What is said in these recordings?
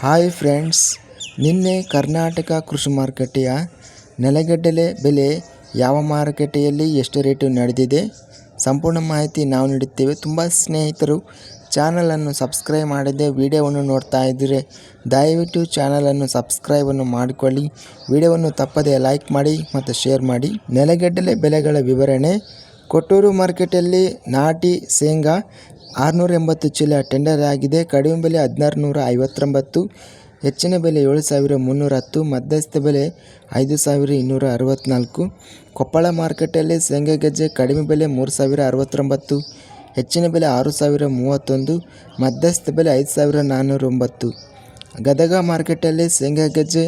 Hi friends, ನಿನ್ನೆ ಕರ್ನಾಟಕ ಕೃಷಿ ಮಾರುಕಟ್ಟೆಯ ನೆಲಗಡಲೆ ಬೆಲೆ ಯಾವ ಮಾರುಕಟ್ಟೆಯಲ್ಲಿ ಎಷ್ಟು ರೇಟು ನಡೆದಿದೆ? ಸಂಪೂರ್ಣ ಮಾಹಿತಿ ನಾವು ನೀಡುತ್ತೇವೆ. ತುಂಬ ಸ್ನೇಹಿತರು ಚಾನಲನ್ನು ಸಬ್ಸ್ಕ್ರೈಬ್ ಮಾಡದೆ ವಿಡಿಯೋವನ್ನು ನೋಡ್ತಾ ಇದ್ದರೆ ದಯವಿಟ್ಟು ಚಾನಲನ್ನು ಸಬ್ಸ್ಕ್ರೈಬನ್ನು ಮಾಡಿಕೊಳ್ಳಿ. ವಿಡಿಯೋವನ್ನು ತಪ್ಪದೆ ಲೈಕ್ ಮಾಡಿ ಮತ್ತು ಶೇರ್ ಮಾಡಿ. ನೆಲಗಡಲೆ ಬೆಲೆಗಳ ವಿವರಣೆ ಕೊಟ್ಟೂರು ಮಾರ್ಕೆಟಲ್ಲಿ ನಾಟಿ ಶೇಂಗಾ ಆರುನೂರ ಎಂಬತ್ತು ಚೀಲ ಟೆಂಡರ್ ಆಗಿದೆ. ಕಡಿಮೆ ಬೆಲೆ ಹದಿನಾರು ನೂರ ಐವತ್ತೊಂಬತ್ತು, ಹೆಚ್ಚಿನ ಬೆಲೆ ಏಳು ಸಾವಿರ ಮುನ್ನೂರ ಹತ್ತು ಮಧ್ಯಸ್ಥ ಬೆಲೆ ಐದು ಸಾವಿರ ಇನ್ನೂರ ಅರವತ್ತ್ನಾಲ್ಕು ಕೊಪ್ಪಳ ಮಾರ್ಕೆಟಲ್ಲಿ ಶೇಂಗಾ ಗೆಜ್ಜೆ ಕಡಿಮೆ ಬೆಲೆ ಮೂರು ಸಾವಿರ ಅರವತ್ತೊಂಬತ್ತು ಹೆಚ್ಚಿನ ಬೆಲೆ ಆರು ಸಾವಿರ ಮೂವತ್ತೊಂದು ಮಧ್ಯಸ್ಥ ಬೆಲೆ ಐದು ಸಾವಿರ ನಾನ್ನೂರ ಒಂಬತ್ತು ಗದಗ ಮಾರ್ಕೆಟಲ್ಲಿ ಶೇಂಗಾ ಗೆಜ್ಜೆ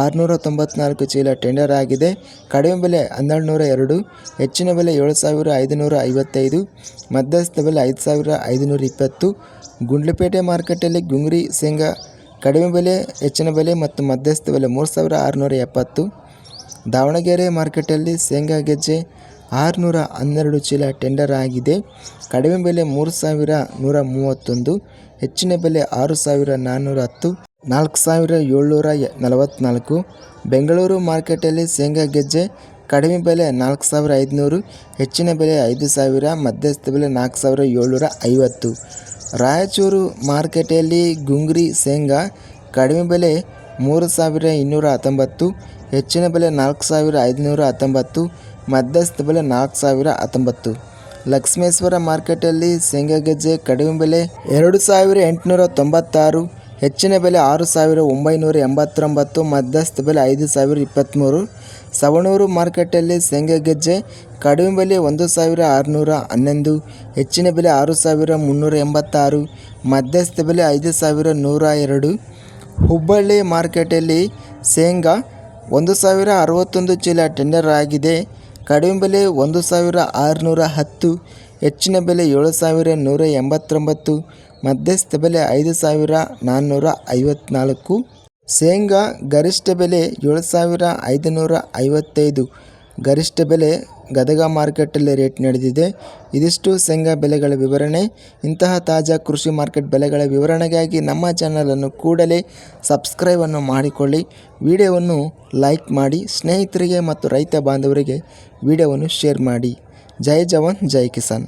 ಆರುನೂರ ತೊಂಬತ್ನಾಲ್ಕು ಚೀಲ ಟೆಂಡರ್ ಆಗಿದೆ. ಕಡಿಮೆ ಬೆಲೆ ಹನ್ನೆರಡು ನೂರ ಎರಡು ಹೆಚ್ಚಿನ ಬೆಲೆ ಏಳು ಸಾವಿರ ಐದುನೂರ ಐವತ್ತೈದು ಮಧ್ಯಸ್ಥ ಬೆಲೆ ಐದು ಸಾವಿರ ಐದುನೂರ ಇಪ್ಪತ್ತು ಗುಂಡ್ಲಪೇಟೆ ಮಾರ್ಕೆಟಲ್ಲಿ ಗುಂಗ್ರಿ, ಶೇಂಗಾ, ಕಡಿಮೆ ಬೆಲೆ, ಹೆಚ್ಚಿನ ಬೆಲೆ ಮತ್ತು ಮಧ್ಯಸ್ಥ ಬೆಲೆ ಮೂರು ಸಾವಿರ ಆರುನೂರ ಎಪ್ಪತ್ತು ದಾವಣಗೆರೆ ಮಾರ್ಕೆಟಲ್ಲಿ ಶೇಂಗಾ ಗೆಜ್ಜೆ ಆರುನೂರ ಹನ್ನೆರಡು ಚೀಲ ಟೆಂಡರ್ ಆಗಿದೆ. ಕಡಿಮೆ ಬೆಲೆ ಮೂರು ಸಾವಿರ ನೂರ ಮೂವತ್ತೊಂದು ಹೆಚ್ಚಿನ ಬೆಲೆ ಆರು ಸಾವಿರ ನಾನ್ನೂರ ಹತ್ತು ನಾಲ್ಕು ಸಾವಿರ ಏಳ್ನೂರ ನಲವತ್ತ್ನಾಲ್ಕು ಬೆಂಗಳೂರು ಮಾರ್ಕೆಟಲ್ಲಿ ಶೇಂಗಾ ಗೆಜ್ಜೆ, ಕಡಿಮೆ ಬೆಲೆ ನಾಲ್ಕು ಸಾವಿರ ಐದುನೂರು, ಹೆಚ್ಚಿನ ಬೆಲೆ ಐದು ಸಾವಿರ, ಮಧ್ಯಸ್ಥ ಬೆಲೆ ನಾಲ್ಕು ಸಾವಿರ ಏಳ್ನೂರ ಐವತ್ತು. ರಾಯಚೂರು ಮಾರ್ಕೆಟಲ್ಲಿ ಗುಂಗ್ರಿ ಶೇಂಗಾ, ಕಡಿಮೆ ಬೆಲೆ ಮೂರು ಸಾವಿರ ಇನ್ನೂರ ಹತ್ತೊಂಬತ್ತು, ಹೆಚ್ಚಿನ ಬೆಲೆ ನಾಲ್ಕು ಸಾವಿರ ಐದುನೂರ ಹತ್ತೊಂಬತ್ತು, ಮಧ್ಯಸ್ಥ ಬೆಲೆ ನಾಲ್ಕು ಸಾವಿರ ಹತ್ತೊಂಬತ್ತು. ಲಕ್ಷ್ಮೇಶ್ವರ ಮಾರ್ಕೆಟಲ್ಲಿ ಶೇಂಗಾ ಗೆಜ್ಜೆ ಕಡಿಮೆ ಬೆಲೆ ಎರಡು ಸಾವಿರ ಎಂಟುನೂರ ತೊಂಬತ್ತಾರು ಹೆಚ್ಚಿನ ಬೆಲೆ ಆರು ಸಾವಿರ ಒಂಬೈನೂರ ಎಂಬತ್ತೊಂಬತ್ತು, ಮಧ್ಯಸ್ಥ ಬೆಲೆ ಐದು ಸಾವಿರ ಇಪ್ಪತ್ತ್ಮೂರು ಸವಣೂರು ಮಾರ್ಕೆಟಲ್ಲಿ ಶೇಂಗಾ ಗೆಜ್ಜೆ ಕಡಿಮೆ ಬೆಲೆ ಒಂದು ಸಾವಿರ ಆರುನೂರ ಹನ್ನೊಂದು, ಹೆಚ್ಚಿನ ಬೆಲೆ ಆರು ಸಾವಿರ ಮುನ್ನೂರ ಎಂಬತ್ತಾರು, ಮಧ್ಯಸ್ಥ ಬೆಲೆ ಐದು ಸಾವಿರ ನೂರ ಎರಡು. ಹುಬ್ಬಳ್ಳಿ ಮಾರ್ಕೆಟಲ್ಲಿ ಶೇಂಗಾ ಒಂದು ಸಾವಿರ ಅರವತ್ತೊಂದು ಚೀಲ ಟೆಂಡರ್ ಆಗಿದೆ. ಕಡಿಮೆ ಬೆಲೆ ಒಂದು ಸಾವಿರ ಆರುನೂರ ಹತ್ತು ಹೆಚ್ಚಿನ ಬೆಲೆ ಏಳು ಸಾವಿರ ನೂರ ಎಂಬತ್ತೊಂಬತ್ತು, ಮಧ್ಯಸ್ಥ ಬೆಲೆ ಐದು ಸಾವಿರ ನಾನ್ನೂರ ಐವತ್ನಾಲ್ಕು. ಶೇಂಗಾ ಗರಿಷ್ಠ ಬೆಲೆ ಏಳು ಸಾವಿರ ಐದುನೂರ ಐವತ್ತೈದು. ಗರಿಷ್ಠ ಬೆಲೆ ಗದಗ ಮಾರ್ಕೆಟಲ್ಲಿ ರೇಟ್ ನಡೆದಿದೆ. ಇದಿಷ್ಟು ಶೇಂಗಾ ಬೆಲೆಗಳ ವಿವರಣೆ. ಇಂತಹ ತಾಜಾ ಕೃಷಿ ಮಾರ್ಕೆಟ್ ಬೆಲೆಗಳ ವಿವರಣೆಗಾಗಿ ನಮ್ಮ ಚಾನಲನ್ನು ಕೂಡಲೇ ಸಬ್ಸ್ಕ್ರೈಬನ್ನು ಮಾಡಿಕೊಳ್ಳಿ. ವಿಡಿಯೋವನ್ನು ಲೈಕ್ ಮಾಡಿ, ಸ್ನೇಹಿತರಿಗೆ ಮತ್ತು ರೈತ ಬಾಂಧವರಿಗೆ ವಿಡಿಯೋವನ್ನು ಶೇರ್ ಮಾಡಿ. जय जवान जय किसान।